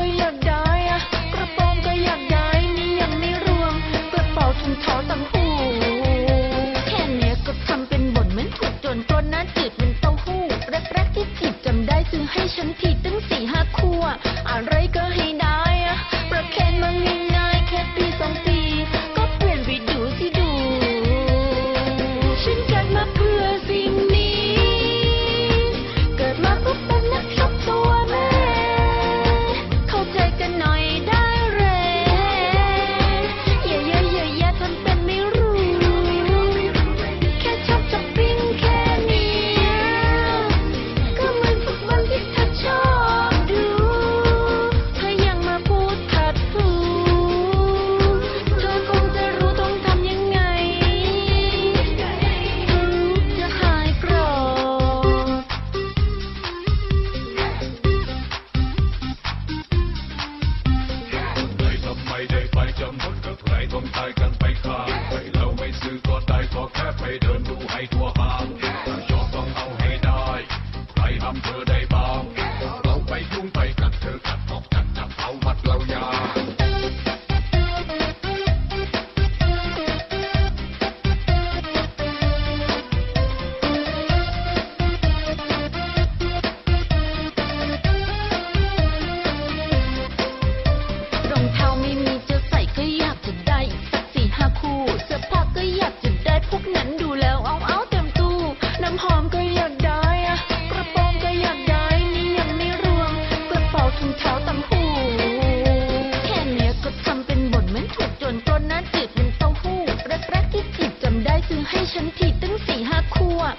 ก็อยากได้อะกระโปรงก็อยากได้นี่ยังไม่รวมกระเป๋าถุงเท้าต่างหูแค่เนี้ยก็ทำเป็นบ่นเหมือนถูกโจนปล้นน้าจืดเป็นเต้าหู้แรกๆที่จีบจำได้ซื้อให้ฉันทีตั้งสี่ห้าคู่อะอะไรก็ให้ได้อะประเคนมาง่าย Yeah. ฉันทีตั้งสี่ห้าคู่อ่